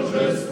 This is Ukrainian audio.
Боже